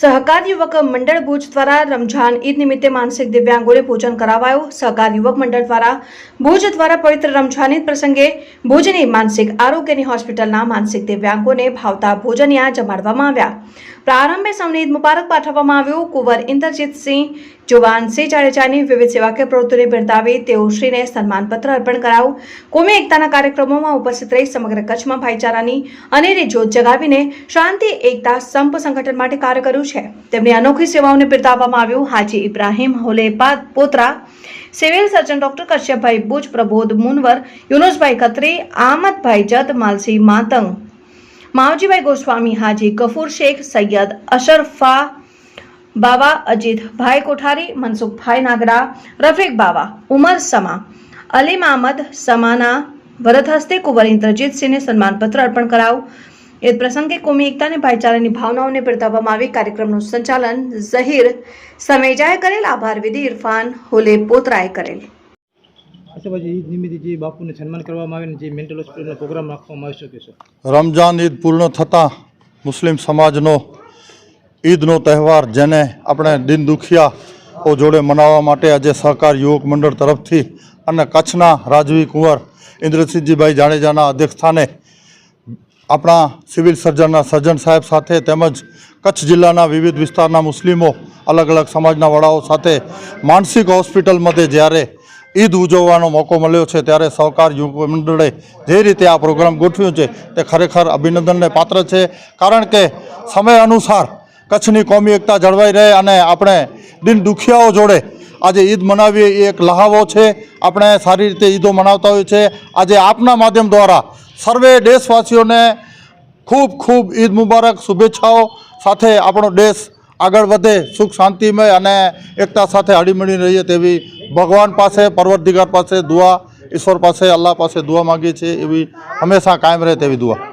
સહકાર યુવક મંડળ ભુજ દ્વારા રમઝાન ઈદ નિમિત્તે માનસિક દિવ્યાંગોને ભોજન કરાવાયું. સહકાર યુવક મંડળ દ્વારા ભુજ દ્વારા પવિત્ર રમઝાન ઈદ પ્રસંગે ભુજની માનસિક આરોગ્યની હોસ્પિટલના માનસિક દિવ્યાંગોને ભાવતા ભોજનિયા જમાડવામાં આવ્યા. પ્રારંભે સૌને ઈદ મુબારક પાઠવવામાં આવ્યું. કુંવર ઇન્દ્રજીતસિંહ જુવાનસિંહ જાડેજાની વિવિધ સેવાકીય પ્રવૃત્તિને બિરદાવી તેઓશ્રીને સન્માનપત્ર અર્પણ કરાવું કોમી એકતાના કાર્યક્રમોમાં ઉપસ્થિત રહી સમગ્ર કચ્છમાં ભાઈચારાની અનેરી જ્યોત જગાવીને શાંતિ, એકતા, સંપ સંગઠન માટે કાર્ય કર્યું. છે. તેમની અનોખી સેવાઓને બિરદાવવામાં આવ્યું. Haji Ibrahim Holepa Potra civil surgeon doctor Kashyapbhai Buch Prabodh Munavar, Yunusbhai Khatri, Aamadbhai Jat, Malsi Matang, Mavjibhai Goswami, Haji Gafoor Sheikh, Syed અશરફા બાવા અજીતભાઈ કોઠારી, મનસુખભાઈ નાગરા, રફીક બાવા, ઉમર સમા, અલીમ અહમદ સમાના વરદ હસ્તે કુંવર ઇન્દ્રજીતસિંહને સન્માનપત્ર અર્પણ કરાવું એ પ્રસંગે કોમી એકતા અને ભાઈચારાની ભાવનાઓને બિરદાવવામાં આવી કાર્યક્રમનું સંચાલન ઝહીર સમેજાએ કરેલ. આભાર વિધિ ઇરફાન હોલે પોતરાએ કરેલ. અચ્છા પછી ઈદ નિમિત્તે જે બાપુને સન્માન કરવામાં આવે ને જે મેન્ટલ હોસ્પિટલનો પ્રોગ્રામ રાખવામાં આવી શકે છે? રમજાન ઈદ પૂર્ણ થતાં મુસ્લિમ સમાજનો ઈદનો તહેવાર જેને આપણે દિન દુખિયાઓ જોડે મનાવવા માટે આજે સહકાર યુવક મંડળ તરફથી અને કચ્છના રાજવી કુંવર ઇન્દ્રસિંહજીભાઈ જાડેજાના અધ્યક્ષસ્થાને આપણા સિવિલ સર્જનના સર્જન સાહેબ સાથે તેમજ કચ્છ જિલ્લાના વિવિધ વિસ્તારના મુસ્લિમો, અલગ અલગ સમાજના વડાઓ સાથે માનસિક હોસ્પિટલમાંથી જ્યારે ઈદ ઉજવવાનો મોકો મળ્યો છે, ત્યારે સહકાર યુવક મંડળે જે રીતે આ પ્રોગ્રામ ગોઠવ્યો છે તે ખરેખર અભિનંદનને પાત્ર છે. કારણ કે સમય અનુસાર કચ્છની કોમી એકતા જળવાઈ રહે અને આપણે દિન દુખિયાઓ જોડે આજે ઈદ મનાવીએ એ એક લહાવો છે. આપણે સારી રીતે ઈદો મનાવતા હોઈએ છીએ. આજે આપના માધ્યમ દ્વારા સર્વે દેશવાસીઓને ખૂબ ખૂબ ઈદ મુબારક, શુભેચ્છાઓ. સાથે આપણો દેશ આગળ વધે, સુખ શાંતિમય અને એકતા સાથે હળીમળી રહીએ તેવી ભગવાન પાસે પર્વતધિકાર પાસે દુઆ, ઈશ્વર પાસે, અલ્લાહ પાસે દુઆ માગીએ છીએ એવી હંમેશા કાયમ રહે તેવી દુઆ.